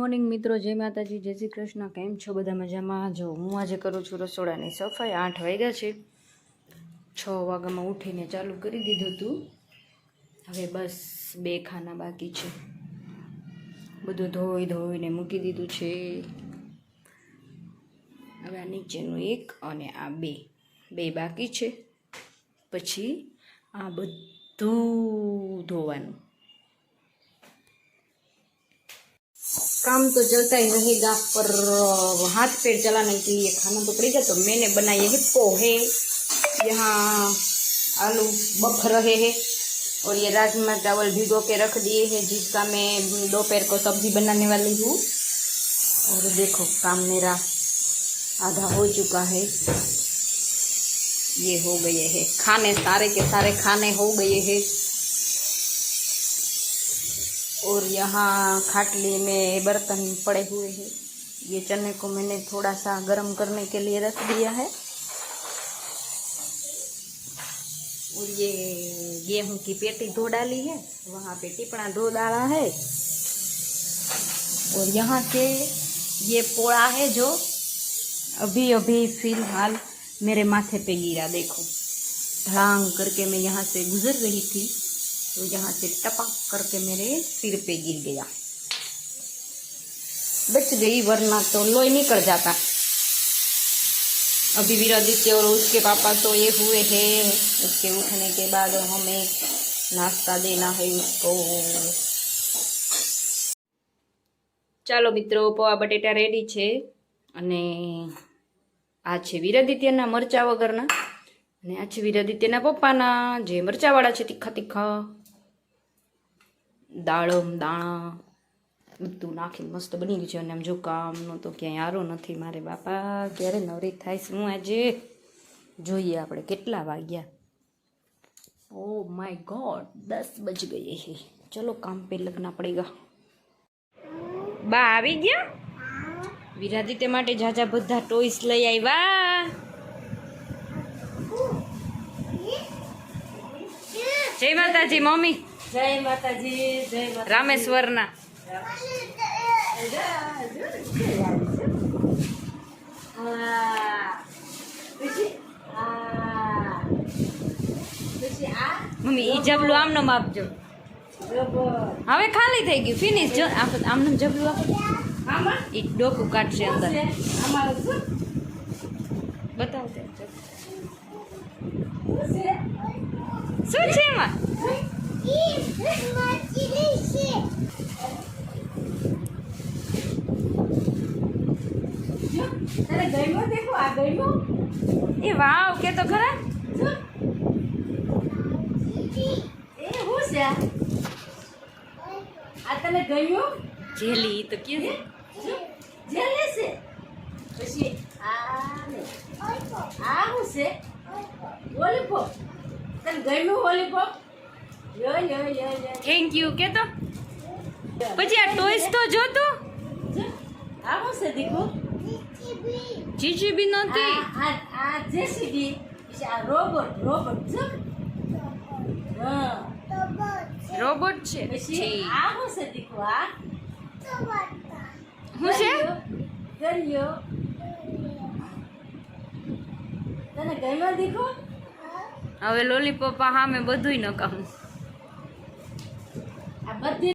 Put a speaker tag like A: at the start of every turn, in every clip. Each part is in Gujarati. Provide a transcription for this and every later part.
A: મોર્નિંગ મિત્રો, જય માતાજી, જય શ્રી કૃષ્ણ, કેમ છો બધા મજામાં? જો હું આજે કરું છું રસોડાની સફાઈ, આઠ વાગ્યા છે. છ વાગ્યામાં ઉઠીને ચાલુ કરી દીધું હતું હવે બસ બે ખાના બાકી છે. બધું ધોઈ ધોઈને મૂકી દીધું છે. હવે આ નીચેનું એક અને આ બે. બે બાકી છે. પછી આ બધું ધોવાનું. काम तो चलता ही रहेगा पर हाथ पैर चलाने के लिए खाना तो पड़ेगा तो मैंने बनाए हैं पोहे यहाँ आलू बफ रहे हैं और ये राजमा चावल भिगो के रख दिए हैं जिसका मैं दोपहर को सब्ज़ी बनाने वाली हूँ और देखो काम मेरा आधा हो चुका है ये हो गए हैं खाने सारे के सारे खाने हो गए हैं और यहाँ खाटली में बर्तन पड़े हुए हैं। ये चने को मैंने थोड़ा सा गर्म करने के लिए रख दिया है। और ये गेहूँ की पेटी धो डाली है। वहाँ पे टिपड़ा धो डाला है। और यहाँ से ये पोड़ा है जो अभी अभी फ़िलहाल मेरे माथे पे गिरा, देखो। धड़ांग करके मैं यहाँ से गुजर रही थी। तो यहाँ से टपक करके मेरे सिर पे गिर गया बच गई वरना तो लोई निकल जाता अभी वीरादित्य और उसके पापा सोए हुए हैं उसके उठने के बाद हमें नाश्ता देना है उसको ચાલો મિત્રો પૌવા બટેટા રેડી છે અને આ છે વીરાદિત્યના મરચા વગરના અને આ છે વીરાદિત્યના પપ્પાના જે મરચાવાળા છે તીખા તીખા દાળમ દાણા, બધું નાખીને મસ્ત બની ગયું છે. અને આમ જો કામનો તો ક્યાંય આરો નથી. મારે બાપા ક્યારે નવરી થાય શું આજે જોઈએ આપણે કેટલા વાગ્યા. ઓ માય ગોડ દસ બજ ગઈ છે ચલો કામ પે લગના પડેગા. બા આવી ગયા? વિરાદિત્ય માટે જાજા બધા ટોયસ લઈ આવ્યા. જય માતાજી, મમ્મી.
B: જય માતાજી, જય
A: રામેશ્વરના. મમ્મી, ઈ જબલું આમનો આપજો હવે ખાલી થઈ ગયું ફિનિશ જો, આમ- આમનું જબલું આપો. ઈ ડોકું કાઢશે અંદર. બતાવો
B: શું છે
A: એમાં? એ વાવ કે તો ખરા?
B: એ શું છે આ તને ગમ્યું
A: જેલી તો કે છે?
B: જો છે પછી આ ને આ હું છે? હોલીપોપ તને લ્યો લ્યો
A: થેન્ક યુ કે તો પછી આ ટોયસ તો જો તું
B: જો આ શું છે દીકુ
A: જીજીબી નહોતી
B: આ આ આ જેસીબી પછી આ રોબોટ રોબોટ જો હા
A: રોબોટ છે
B: પછી
A: છી.
B: આ શું છે દીકુ આ
A: શું છે
B: ગલ્યો તને ગમ્યો દીકુ
A: હવે લોલીપોપ સામે બધુંય નકામું
B: આ બધી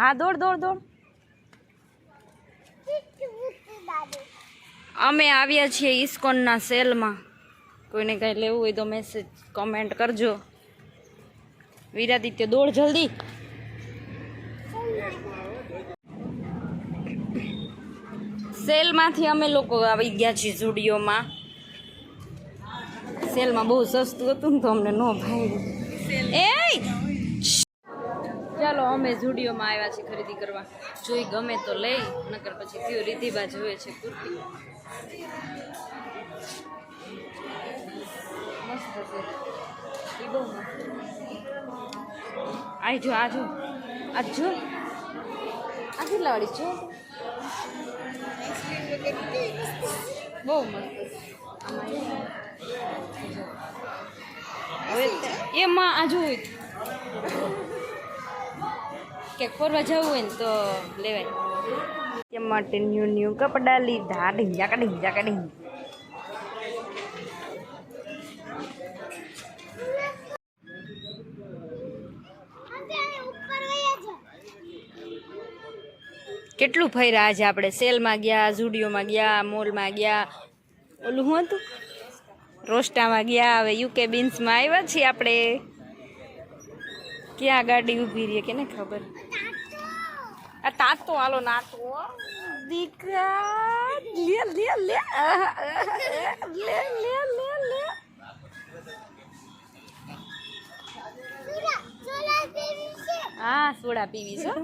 A: હા દોડ દોડ દોડ. અમે આવ્યા છીએ ઇસ્કોનના સેલમાં. કોઈને કંઈ લેવું હોય તો મેસેજ કોમેન્ટ કરજો. વિરાદિત્ય દોડ જલ્દી. સેલમાંથી અમે લોકો આવી ગયા છીએ ઝુડિયોમાં સેલમાં બહુ સસ્તું હતું ને તો અમને ન ભાઈ એ ચાલો, અમે ઝુડિયોમાં આવ્યા છીએ ખરીદી કરવા. જોઈ ગમે તો લઈ, નકર પછી થયું રીધિબા જોવે છે કુર્તી. છે. બહુ આઈ જો, આ જો. આ જો. આ કેટલા વાળી જો બહુ મસ્ત છે. એમાં આ જોઈ. કે ફરવા જવું હોય ને તો લેવાય. કે માટે ન્યુ ન્યુ કપડા લીધા ઢીંજા કા ઢીંજા કા કેટલું ફર્યા આજે આપણે? સેલમાં ગયા ઝુડિયોમાં ગયા મોલમાં ગયા. ઓલું શું હતું? રોસ્ટામાં ગયા હવે યુકે બીન્સમાં આવ્યા છીએ આપણે. ક્યાં ગાડી ઊભી રહી કે ને ખબર? આ તાતો હાલો નાતો દીકરા, લે લે લે. લે લે લે લે. હા, સોડા પીવી છો?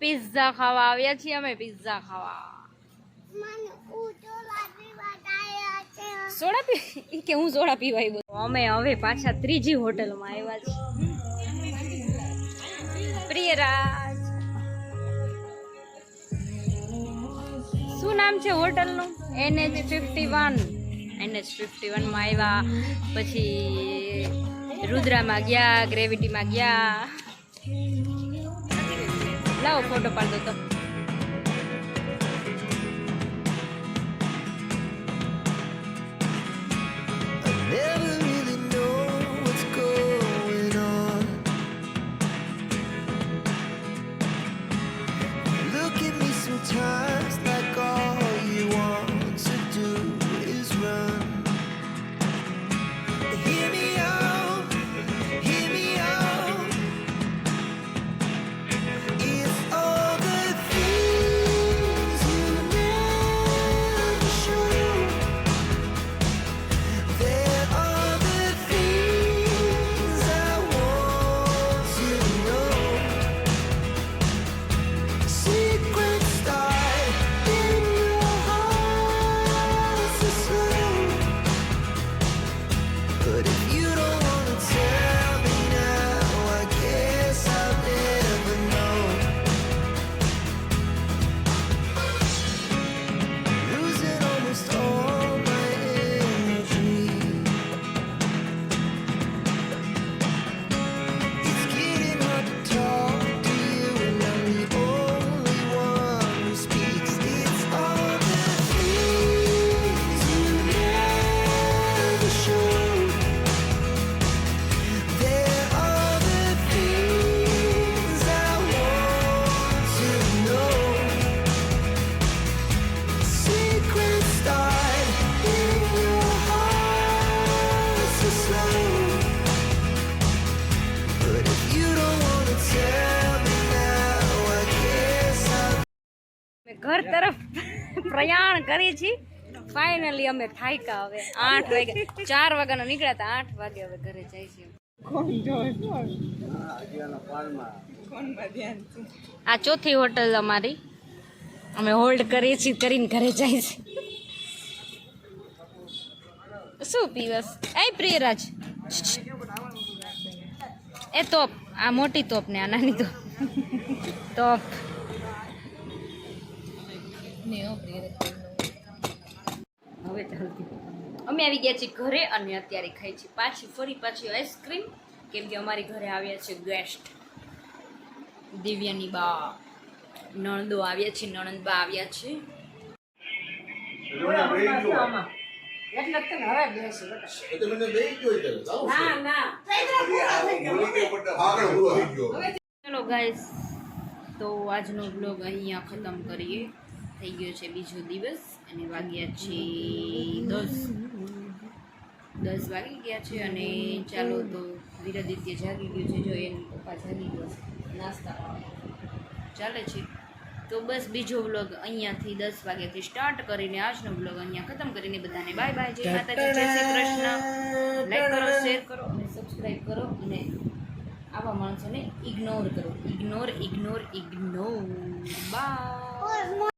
A: પિઝા ખાવા આવ્યા છીએ અમે, પિઝા ખાવા. સોડા પી કે હું સોડા પીવાય બોલું? અમે હવે પાછા ત્રીજી હોટલમાં આવ્યા છીએ. પ્રિયરાજ શું નામ છે હોટલનું? NH fifty one NH fifty વનમાં આવ્યા પછી રુદ્રામાં ગયા ગ્રેવિટીમાં ગયા. લાવો ફોટો પાડ દો તો.
C: I
A: ઘર તરફ પ્રયાણ કરીએ છીએ ફાઇનલી અમે થાક્યા હવે આઠ વાગે ચાર વાગ્યાનો નીકળ્યા હતા આઠ વાગે હવે ઘરે જાય છે આ ચોથી હોટલ અમારી. અમે હોલ્ડ કરીએ છીએ કરીને ઘરે જાય છે શું પીવસ? એ પ્રિયરાજ. એ તોપ આ મોટી તોપ ને આ નાની તોપ. તોપ. અમે આવી ગયા છીએ ઘરે અને અત્યારે ખાઈ છીએ પાછી ફરી પાછી આઈસ્ક્રીમ કેમ કે અમારી ઘરે આવ્યા છે ગેસ્ટ દિવ્યાની બા. નણંદો આવ્યા છે નણંદ બા આવ્યા છે.
B: એટલે તને હવે બેસી ના ના.
A: ચલો ગાઈસ તો આજનો બ્લોગ અહીંયા ખતમ કરીએ. થઈ ગયો છે બીજો દિવસ અને વાગ્યા છે દસ. દસ વાગી ગયા છે અને ચાલો તો વીરાદિત્ય જાગી ગયું છે. જો એની પપ્પા જાગી ગયો નાસ્તા ચાલે છે. તો બસ બીજો વ્લોગ અહીંયાથી દસ વાગ્યાથી સ્ટાર્ટ કરીને આજનો વ્લોગ અહીંયા ખતમ કરીને બધાને બાય બાય જય માતાજી, જય શ્રી કૃષ્ણ. લાઈક કરો શેર કરો અને સબસ્ક્રાઈબ કરો અને આવા માણસોને ઇગ્નોર કરો. Ignore ignore ignore by